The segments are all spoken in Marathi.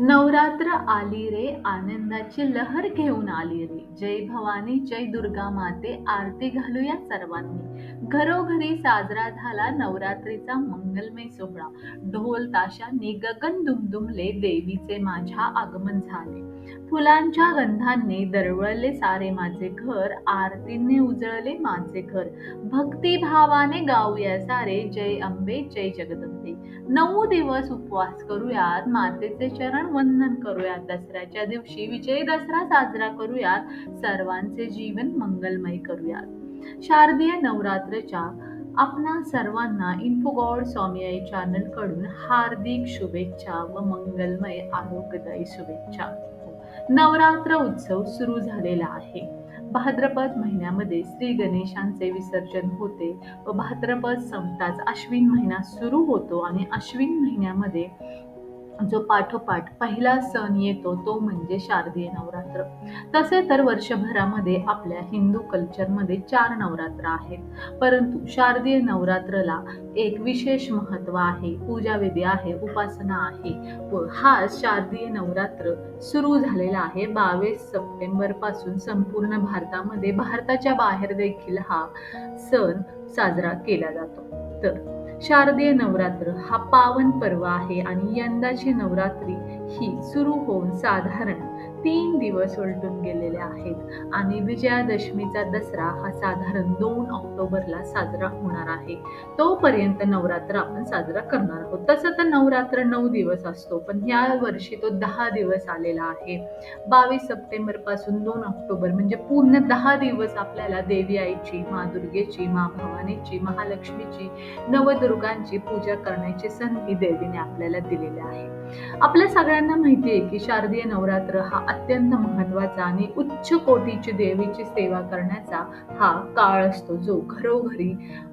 नवरात्र आली रे आनंदाची लहर घेऊन आली रे. जय भवानी जय दुर्गा माते आरती घालूया सर्वांनी. घरोघरी साजरा झाला नवरात्रीचा मंगलमय सोहळा. ढोल ताशांनी गगन दुमदुमले देवीचे माझ्या आगमन झाले. फुलांच्या गंधांनी दरवळले सारे माझे घर आरतींनी उजळले माझे घर. भक्तिभावाने गाऊया सारे जय अंबे जय जगदंबे. नऊ दिवस उपवास करूयात मातेचे चरण वंदन करूयात दसऱ्याच्या दिवशी विजय दसरा साजरा करूयात सर्वांचे जीवन मंगलमय करूयात. शारदीय नवरात्रच्या आपणा सर्वांना इन्फोगॉड स्वामी चॅनलकडून हार्दिक शुभेच्छा व मंगलमय आरोग्यदायी शुभेच्छा. नवरात्र उत्सव सुरू झालेला आहे. भाद्रपद महिन्यामध्ये श्री गणेशांचे विसर्जन होते व भाद्रपद संपताच अश्विन महिना सुरू होतो आणि अश्विन महिन्यामध्ये जो पाठोपाठ पहिला सण येतो तो म्हणजे शारदीय नवरात्र. तसे तर वर्षभरामध्ये आपल्या हिंदू कल्चरमध्ये चार नवरात्र आहेत. परंतु शारदीय नवरात्रला एक विशेष महत्त्व आहे. पूजाविधी आहे उपासना आहे. व हा शारदीय नवरात्र सुरू झालेला आहे बावीस सप्टेंबरपासून संपूर्ण भारतामध्ये. भारताच्या बाहेर देखील हा सण साजरा केला जातो. तर शारदीय नवरात्र हा पावन पर्व आहे आणि यंदाची नवरात्री ही सुरू होऊन साधारण तीन दिवस उलटून गेलेले आहेत. आणि विजयादशमीचा दसरा हा साधारण दोन ऑक्टोबरला साजरा होणार आहे. तोपर्यंत नवरात्र आपण साजरा करणार आहोत. तसं तर नवरात्र नऊ दिवस असतो पण या वर्षी तो दहा दिवस आलेला आहे. बावीस सप्टेंबरपासून दोन ऑक्टोबर म्हणजे पूर्ण दहा दिवस आपल्याला देवी आईची मा दुर्गेची मा भवानीची महालक्ष्मीची नवदुर्गांची पूजा करण्याची संधी देवीने आपल्याला दिलेली आहे. आपल्या सगळ्यांना माहिती आहे की शारदीय नवरात्र हा अत्यंत महत्त्वाचा आणि उच्च कोटीची देवीची सेवा करण्याचा हा काळ असतो जो घरोघरी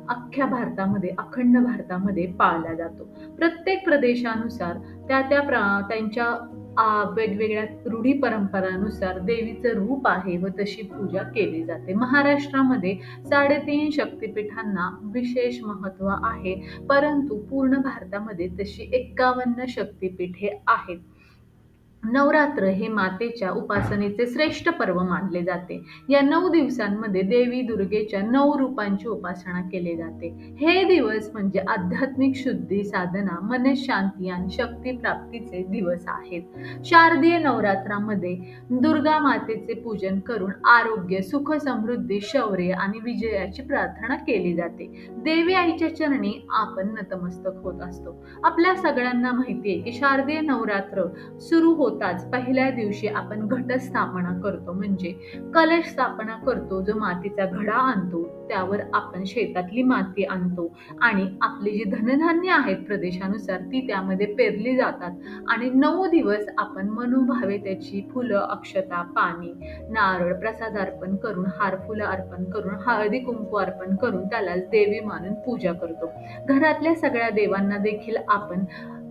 अख्ख्या भारतामध्ये अखंड भारतामध्ये पाळला जातो. प्रत्येक प्रदेशानुसार त्या त्या प्र त्यांच्या आ, वेगवेगळ्या रूढी परंपरानुसार देवीचं रूप आहे व तशी पूजा केली जाते. महाराष्ट्रामध्ये साडेतीन शक्तिपीठांना विशेष महत्त्व आहे परंतु पूर्ण भारतामध्ये तशी एक्कावन्न शक्तिपीठे आहेत. नवरात्र हे मातेच्या उपासनेचे श्रेष्ठ पर्व मानले जाते. या नऊ दिवसांमध्ये देवी दुर्गेच्या नऊ रूपांची उपासना केली जाते. हे दिवस म्हणजे आध्यात्मिक शुद्धी साधना मनशांती आणि शक्ती प्राप्तीचे दिवस आहेत. शारदीय नवरात्रामध्ये दुर्गा मातेचे पूजन करून आरोग्य सुख समृद्धी शौर्य आणि विजयाची प्रार्थना केली जाते. देवी आईच्या चरणी आपण नतमस्तक होत असतो. आपल्या सगळ्यांना माहिती आहे की शारदीय नवरात्र सुरू होताच. पहिल्या दिवशी आपण घटस्थापना करतो. म्हणजे कलश स्थापना करतो. जो मातीचा घडा आणतो त्यावर आपण शेतातली माती आणतो. आणि आपली जी धनधान्य आहेत प्रदेशानुसार ती त्यामध्ये पेरली जातात. आणि नऊ दिवस आपण मनोभावे त्याची फुलं अक्षता पाणी नारळ प्रसाद अर्पण करून हार फुलं अर्पण करून हळदी कुंकू अर्पण करून त्याला देवी मानून पूजा करतो. घरातल्या सगळ्या देवांना देखील आपण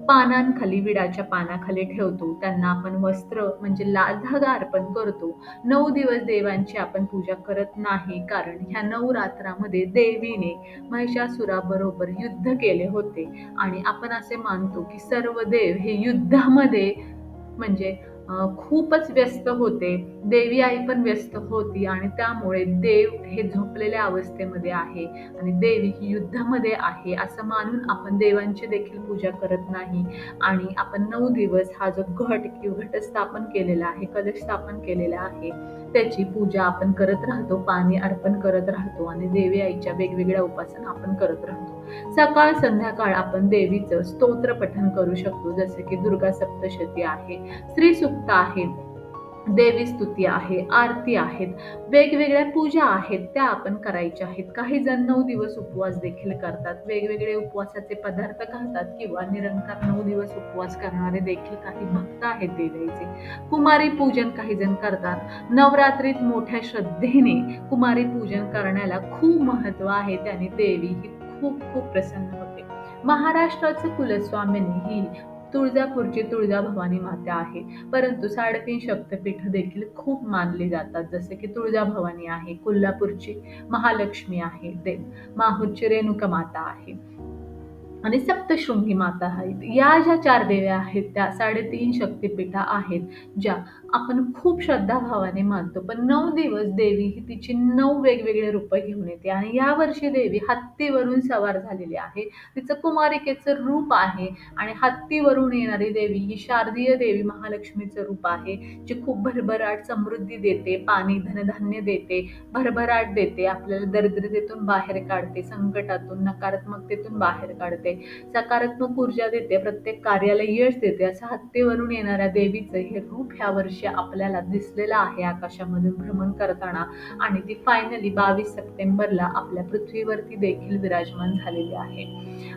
पानांखाली विडाच्या पानाखाली ठेवतो. त्यांना आपण वस्त्र म्हणजे लाल धागा अर्पण करतो. नऊ दिवस देवांची आपण पूजा करत नाही कारण ह्या नऊ रात्रामध्ये देवीने महिषासुराबरोबर युद्ध केले होते. आणि आपण असे मानतो की सर्व देव हे युद्धामध्ये म्हणजे खूपच व्यस्त होते. देवी आई पण व्यस्त होती आणि त्यामुळे देव हे झोपलेल्या अवस्थेमध्ये आहे आणि देवी ही युद्धामध्ये आहे असं मानून आपण देवांची देखील पूजा करत नाही. आणि आपण नऊ दिवस हा जो घट किंवा घटस्थापन केलेला आहे कलश स्थापन केलेला आहे त्याची पूजा आपण करत राहतो पाणी अर्पण करत राहतो आणि देवी आईच्या वेगवेगळ्या उपासना आपण करत राहतो. सकाळ संध्याकाळ आपण देवीचं स्तोत्र पठण करू शकतो जसे की दुर्गा सप्तशती आहे स्त्री सुक्त आहे देवी स्तुती आहे आरती आहेत वेगवेगळ्या पूजा आहेत त्या आपण करायच्या आहेत. काही जण नऊ दिवस उपवास देखील करतात. वेगवेगळे उपवासाचे पदार्थ खातात किंवा निरंकार नऊ दिवस उपवास करणारे देखील काही भक्त आहेत देवीचे. कुमारी पूजन काही जण करतात. नवरात्रीत मोठ्या श्रद्धेने कुमारी पूजन करण्याला खूप महत्त्व आहे. त्याने देवी ही खूप खूप प्रसन्न होते. महाराष्ट्राचं कुलस्वामिनी ही तुळजापूरची तुळजाभवानी माता आहे. परंतु साडेतीन शक्तपीठ देखील खूप मानली जातात. जसे की तुळजाभवानी आहे कोल्हापूरची महालक्ष्मी आहे दे माहूरची रेणुका माता आहे. आणि सप्तशृंगी माता आहेत. या ज्या चार देव्या आहेत त्या साडेतीन शक्तिपीठा आहेत ज्या आपण खूप श्रद्धाभावाने मानतो. पण नऊ दिवस देवी ही तिची नऊ वेगवेगळे रूप घेऊन येते. आणि यावर्षी देवी हत्तीवरून सवार झालेली आहे. तिचं कुमारिकेचं रूप आहे आणि हत्तीवरून येणारी देवी ही शारदीय देवी महालक्ष्मीचं रूप आहे जी खूप भरभराट समृद्धी देते पाणी धनधान्य देते भरभराट देते आपल्याला दरिद्रतेतून बाहेर काढते संकटातून नकारात्मकतेतून बाहेर काढते. सकारात्मक ऊर्जा देते प्रत्येक कार्याला यश देते. असं हत्तीवरून येणाऱ्या देवीचं हे रूप ह्या वर्षी आपल्याला दिसलेलं आहे आकाशामधून भ्रमण करताना. आणि ती फायनली बावीस सप्टेंबरला आपल्या पृथ्वीवरती देखील विराजमान झालेली आहे.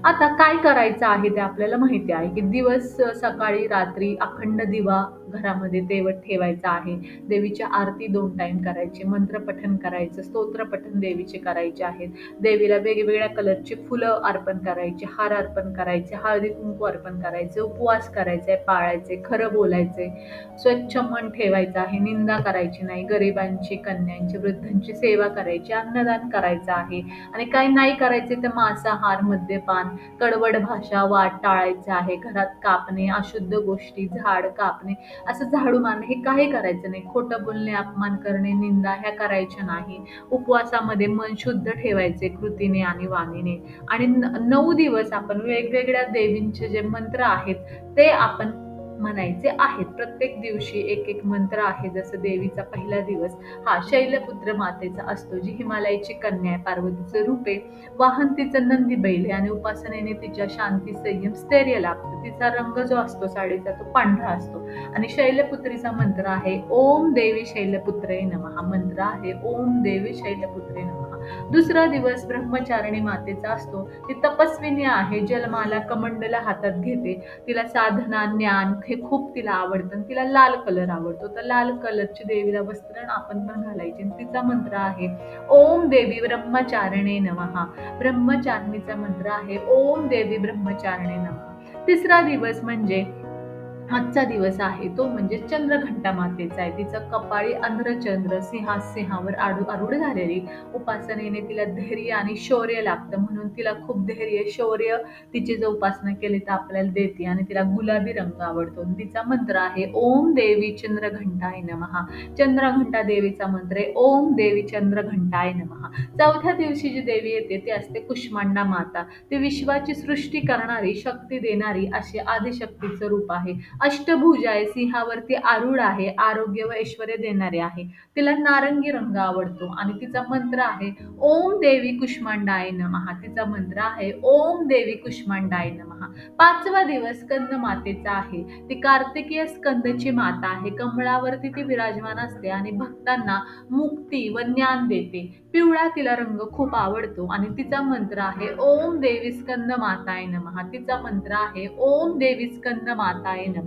आता काय करायचं आहे ते आपल्याला माहिती आहे की दिवस सकाळी रात्री अखंड दिवा घरामध्ये देवत ठेवायचा आहे. देवीची आरती दोन टाईम करायची मंत्रपठन करायचं स्तोत्रपठन देवीचे करायचे आहेत. देवीला वेगवेगळ्या कलरची फुलं अर्पण करायची हार अर्पण करायचे हळदी कुंकू अर्पण करायचे उपवास करायचे पाळायचे खरं बोलायचे. स्वच्छ मन ठेवायचं आहे निंदा करायची नाही गरिबांची कन्यांची वृद्धांची सेवा करायची अन्नदान करायचं आहे. आणि काय नाही करायचे तर मांसाहार मद्यपान कडवड भाषा वाट टाळायचं आहे. घरात कापणे अशुद्ध गोष्टी झाड कापणे असं झाडू मारणं हे काही करायचं नाही. खोटं बोलणे अपमान करणे निंदा ह्या करायच्या नाही. उपवासामध्ये मन शुद्ध ठेवायचे कृतीने आणि वाणीने. आणि नऊ दिवस आपण वेगवेगळ्या देवींचे जे मंत्र आहेत ते आपण म्हणायचे आहेत. प्रत्येक दिवशी एक एक मंत्र आहे. जसं देवीचा पहिला दिवस हा शैलपुत्र मातेचा असतो जी हिमालयाची कन्या आहे पार्वतीचं रूपे वाहन तिचं नंदी बैल आहे आणि उपासनेने तिच्या शांती संयम स्थैर्य लाभतो. तिचा रंग जो असतो साडीचा तो पांढरा असतो. आणि शैलपुत्रीचा मंत्र आहे ओम देवी शैलपुत्रे नमः. हा मंत्र आहे ओम देवी शैलपुत्रे नमः. दुसरा दिवस ब्रह्मचारिणी मातेचा असतो. ती तपस्विनी आहे जलमाला कमंडला हातात घेते. तिला साधना ज्ञान हे खूप तिला आवडतं तिला लाल कलर आवडतो. तर लाल कलरची देवीला वस्त्र आपण पण घालायचे तिचा मंत्र आहे ओम देवी ब्रह्मचारिणे नमः ब्रह्मचारिणीचा मंत्र आहे ओम देवी ब्रह्मचारिणे नमहा. तिसरा दिवस म्हणजे आजचा दिवस आहे. तो म्हणजे चंद्रघंटा मातेचा आहे. तिचं कपाळी अंध्रचंद्र सिंहा सिंहावर आडू आरूढ झालेली. उपासनेने तिला धैर्य आणि शौर्य लागतं म्हणून तिला खूप धैर्य शौर्य तिची जर उपासना केली तर आपल्याला देते आणि तिला गुलाबी रंग आवडतो. आणि तिचा मंत्र आहे ओम देवी चंद्रघंटाय नमहा चंद्रघंटा देवीचा मंत्र आहे ओम देवी चंद्रघंटाय नमहा चौथ्या दिवशी जी देवी येते ती असते कुष्मांडा माता. ती विश्वाची सृष्टी करणारी शक्ती देणारी अशी आदिशक्तीचं रूप आहे. अष्टभुज आहे सिंहावरती आरूढ आहे आरोग्य व ऐश्वर देणारे आहे. तिला नारंगी रंग आवडतो आणि तिचा मंत्र आहे ओम देवी कुष्मांडाय नमहा तिचा मंत्र आहे ओम देवी कुष्मांडाय नमहा पाचवा दिवस स्कंद मातेचा आहे. ती कार्तिकीय स्कंदची माता आहे. कमळावरती ती विराजमान असते आणि भक्तांना मुक्ती व ज्ञान देते. पिवळा तिला रंग खूप आवडतो आणि तिचा मंत्र आहे ओम देवी स्कंद माताय नमहा तिचा मंत्र आहे ओम देवी स्कंद माताय नमहा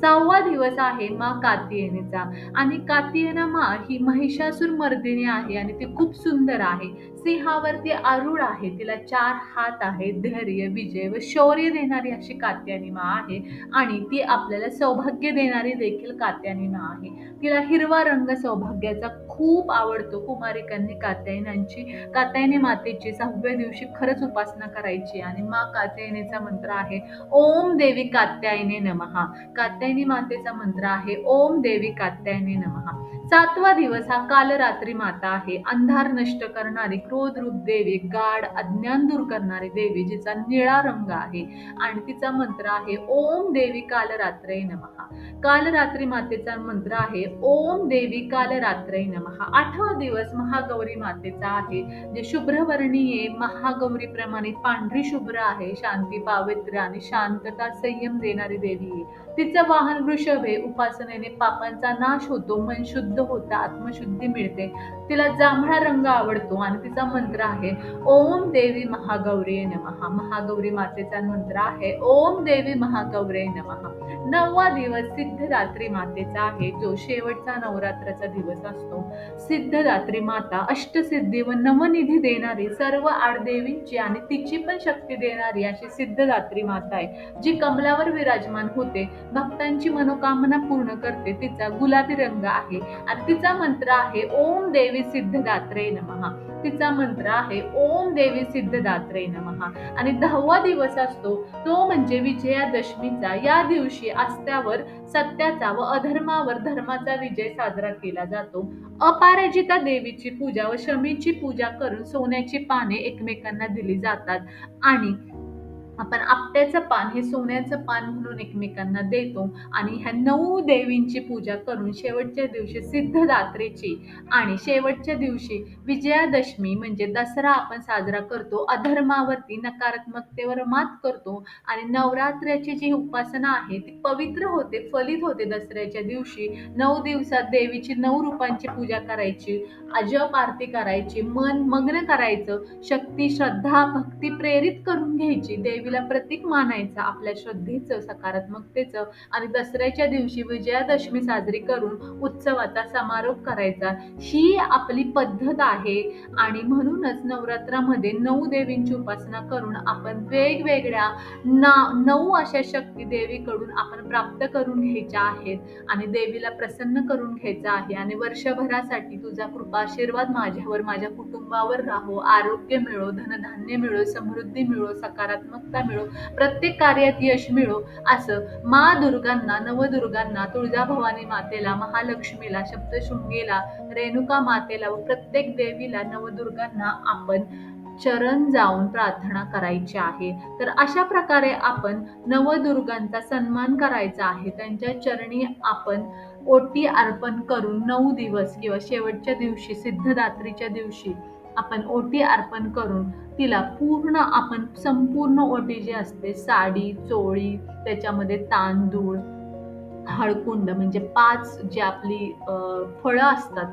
सहावा दिवस आहे मा कात्यायनीचा आणि कातियना मा ही महिषासूर मर्दिनी आहे आणि ती खूप सुंदर आहे. सिंहावरती आरूढ आहे. तिला चार हात आहे धैर्य विजय व शौर्य देणारी अशी कात्यायनी मा आहे. आणि ती आपल्याला सौभाग्य देणारी देखील कात्यायनी मा आहे. तिला हिरवा रंग सौभाग्याचा खूप आवडतो. कुमारिकांनी कात्यायनांची कात्यायनी मातेची सहाव्या दिवशी खरंच उपासना करायची. आणि मा कात्यायनीचा मंत्र आहे ओम देवी कात्यायने नमहा कात्यायनी मातेचा मंत्र आहे ओम देवी कात्यायनी नमहा सातवा दिवस हा कालरात्री माता आहे. अंधार नष्ट करणारी क्रोध रूप देवी गाढ अज्ञान दूर करणारी देवी जिचा निळा रंग आहे आणि तिचा मंत्र आहे ओम देवी कालरात्रे नमहा कालरात्री मातेचा मंत्र आहे ओम देवी कालरात्रे नमहा आठवा दिवस महागौरी मातेचा आहे जे शुभ्रवर्णीय महागौरी प्रमाणे पांढरी शुभ्र आहे शांती पावित्र्य आणि शांतता संयम देणारी देवी आहे. तिचं वाहन वृषभ आहे उपासनेने पापांचा नाश होतो मन शुद्ध होतं आत्मशुद्धी मिळते. तिला जांभळा रंग आवडतो आणि तिचा मंत्र आहे ओम देवी महागौरी नमहा महागौरी मातेचा मंत्र आहे ओम देवी महागौरी नमहा नववा दिवस सिद्धरात्री मातेचा आहे जो शेवटचा नवरात्राचा दिवस असतो. सिद्धरात्री माता अष्टसिद्धी व नवनिधी देणारी सर्व आडदेवींची आणि तिची पण शक्ती देणारी अशी सिद्धरात्री माता आहे जी कमलावर विराजमान होते भक्तांची मनोकामना पूर्ण करते तिचा गुलाबी रंग आहे आणि तिचा मंत्र आहे ओम देवी देवी सिद्धदात्रे नमः. तिचा मंत्र आहे ओम देवी सिद्धदात्रे नमः. आणि दहावा दिवस असतो तो म्हणजे विजयादशमीचा. या दिवशी आस्त्यावर सत्याचा व अधर्मावर धर्माचा विजय साजरा केला जातो. अपराजिता देवीची पूजा व शमीची पूजा करून सोन्याची पाने एकमेकांना दिली जातात. आणि आपण आपट्याचं पान हे सोन्याचं पान म्हणून एकमेकांना देतो आणि ह्या नऊ देवींची पूजा करून शेवटच्या दिवशी सिद्धदात्रेची आणि शेवटच्या दिवशी विजयादशमी म्हणजे दसरा आपण साजरा करतो अधर्मावरती नकारात्मकतेवर मात करतो आणि नवरात्राची जी उपासना आहे ती पवित्र होते फलित होते दसऱ्याच्या दिवशी. नऊ दिवसात देवीची नऊ रूपांची पूजा करायची अजप आरती करायची मन मग्न करायचं शक्ती श्रद्धा भक्ती प्रेरित करून घ्यायची. देवी देवीला प्रतीक मानायचं आपल्या श्रद्धेचं सकारात्मकतेचं आणि दसऱ्याच्या दिवशी विजयादशमी साजरी करून उत्सवाचा समारोप करायचा. ही आपली पद्धत आहे आणि म्हणूनच नवरात्रामध्ये नऊ देवींची उपासना करून आपण वेगवेगळ्या ना नऊ अशा शक्ती देवीकडून आपण प्राप्त करून घ्यायच्या आहेत आणि देवीला प्रसन्न करून घ्यायचं आहे आणि वर्षभरासाठी तुझा कृपा आशीर्वाद माझ्यावर माझ्या कुटुंबावर राहो. आरोग्य मिळो धनधान्य मिळो समृद्धी मिळो सकारात्मक सकारात्मकता मिळो प्रत्येक कार्यात यश मिळो असं मा दुर्गांना नवदुर्गांना तुळजाभवानी मातेला महालक्ष्मीला सप्तशृंगीला रेणुका मातेला व प्रत्येक देवीला नवदुर्गांना आपण चरण जाऊन प्रार्थना करायची आहे. तर अशा प्रकारे आपण नवदुर्गांचा सन्मान करायचा आहे. त्यांच्या चरणी आपण ओटी अर्पण करून नऊ दिवस किंवा शेवटच्या दिवशी सिद्धदात्रीच्या दिवशी आपण ओटी अर्पण करून तिला पूर्ण आपण संपूर्ण ओटी जी असते साडी चोळी त्याच्यामध्ये तांदूळ हळकुंड म्हणजे पाच जी आपली फळं असतात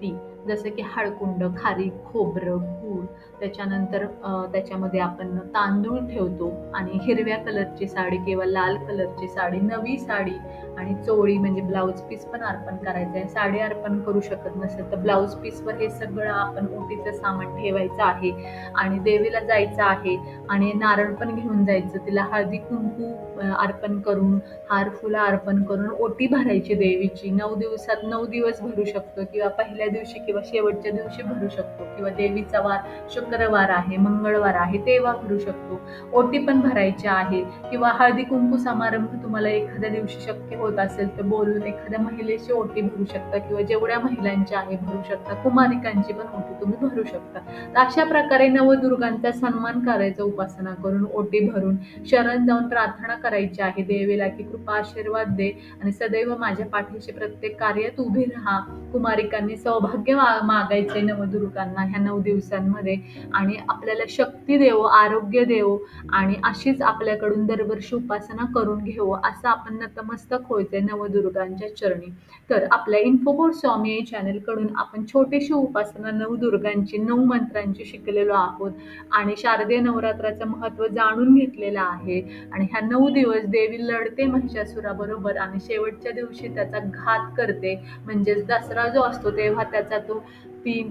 ती जसं की हळकुंड खारी खोबरं गूळ त्याच्यानंतर त्याच्यामध्ये आपण तांदूळ ठेवतो आणि हिरव्या कलरची साडी किंवा लाल कलरची साडी नवी साडी आणि चोळी म्हणजे ब्लाऊज पीस पण अर्पण करायचं आहे. साडी अर्पण करू शकत नसेल तर ब्लाऊज पीसवर हे सगळं आपण ओटीचं सामान ठेवायचं आहे आणि देवीला जायचं आहे आणि नारळ पण घेऊन जायचं. तिला हळदी कुंकू अर्पण करून हार फुलं अर्पण करून ओटी भरायची देवीची. नऊ दिवसात नऊ दिवस भरू शकतो किंवा पहिल्या दिवशी किंवा शेवटच्या दिवशी भरू शकतो किंवा देवीचा वार शुक्रवार आहे मंगळवार आहे तेव्हा वापरू शकतो. ओटी पण भरायची आहे. किंवा हळदी कुंकू समारंभ तुम्हाला एखाद्या दिवशी शक्य होत असेल तर बोलून एखाद्या महिलेची ओटी भरू शकता किंवा जेवढ्या महिलांच्या आहे भरू शकता. कुमारिकांची पण ओटी तुम्ही भरू शकता. तर अशा प्रकारे नवदुर्गांचा सन्मान करायचा उपासना करून ओटी भरून शरण जाऊन प्रार्थना करायची आहे. देवीला की कृपा आशीर्वाद दे आणि सदैव माझ्या पाठीशी प्रत्येक कार्यात उभी राहा. कुमारिकांनी सौभाग्य मागायचे नवदुर्गांना ह्या नऊ दिवसांमध्ये. आणि आपल्याला शक्ती देवो आरोग्य देवो आणि अशीच आपल्याकडून दरवर्षी उपासना करून घेवो असं आपण नतमस्तक होते नवदुर्गांच्या चरणी. तर आपल्या इन्फोबोर्ड स्वामी या चॅनलकडून आपण छोटीशी उपासना नवदुर्गांची नऊ मंत्रांची शिकलेलो आहोत आणि शारदीय नवरात्राचं महत्त्व जाणून घेतलेलं आहे. आणि ह्या नऊ दिवस देवी लढते महिषासुराबरोबर आणि शेवटच्या दिवशी त्याचा घात करते. म्हणजेच दसरा जो असतो तेव्हा त्याचा तो ती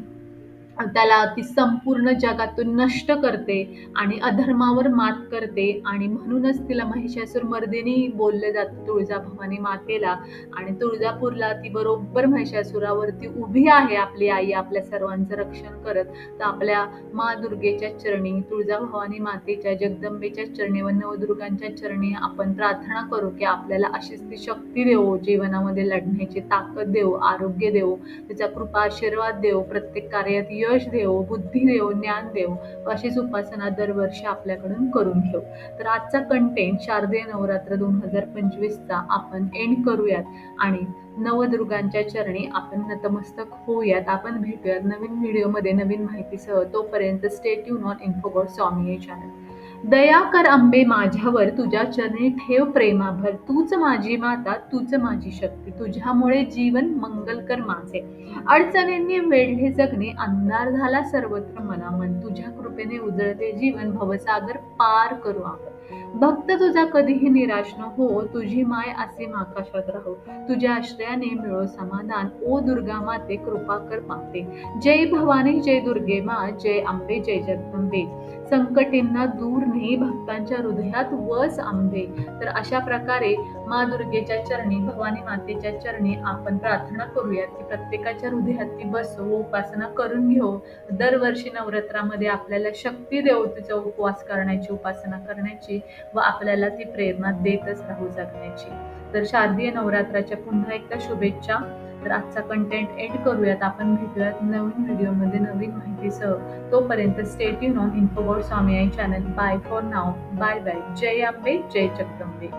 त्याला ती संपूर्ण जगातून नष्ट करते आणि अधर्मावर मात करते. आणि म्हणूनच तिला महिषासूर मर्दिनी बोलले जातं तुळजाभवानी मातेला. आणि तुळजापूरला ती बरोबर महिषासुरावरती उभी आहे आपली आई आपल्या सर्वांचं रक्षण करत. तर आपल्या मा दुर्गेच्या चरणी तुळजाभवानी मातेच्या जगदंबेच्या चरणी व नवदुर्गांच्या चरणी आपण प्रार्थना करू की आपल्याला अशीच ती शक्ती देऊ जीवनामध्ये लढण्याची ताकद देऊ आरोग्य देऊ त्याचा कृपा आशीर्वाद देऊ प्रत्येक कार्यात यश देव बुद्धी देव ज्ञान देव अशीच उपासना दरवर्षी आपल्याकडून करून घेऊ. तर आजचा कंटेंट शारदीय नवरात्र दोन हजार पंचवीसचा आपण एंड करूयात आणि नवदुर्गांच्या चरणी आपण नतमस्तक होऊयात. आपण भेटूयात नवीन व्हिडिओमध्ये नवीन माहितीसह. तोपर्यंत स्टेट यू नॉन इन्फोबॉट स्वामी हे चॅनल दया कर अंबे माझ्यावर तुझ्या चरणी ठेव प्रेमाभर. तूच माझी माता तूच माझी शक्ती. तुझ्यामुळे जीवन मंगलकर माझे. अडचणींनी वेढले जगणे अंधार झाला सर्वत्र मला मन. तुझ्या कृपेने उजळते जीवन भवसागर पार करू आपण. भक्त तुझा कधीही निराश न हो तुझी माय असे आकाशात राहो. तुझ्या आश्रयाने मिळो समाधान. ओ दुर्गा माते कृपा कर माते जय भवानी जय दुर्गे मा जय अंबे जय जगदंबे. संकटींना दूर ने भक्तांच्या हृदयात वस आंबे. तर अशा प्रकारे मा दुर्गेच्या चरणी भवानी मातेच्या चरणी आपण प्रार्थना करूयात की प्रत्येकाच्या हृदयात ती बसो उपासना करून घेऊ दरवर्षी नवरात्रामध्ये आपल्याला शक्ती देवतेचा उपवास करण्याची उपासना करण्याची व आपल्याला ती प्रेरणा देतच राहू जगण्याची. तर शारदीय नवरात्राच्या पुन्हा एकदा शुभेच्छा. तर आजचा कंटेंट एंड करूयात. आपण भेटूयात नवीन व्हिडिओमध्ये नवीन माहितीसह. तोपर्यंत stay you on Infobot Swami channel bye for now bye bye जय आंबे जय जगदंबे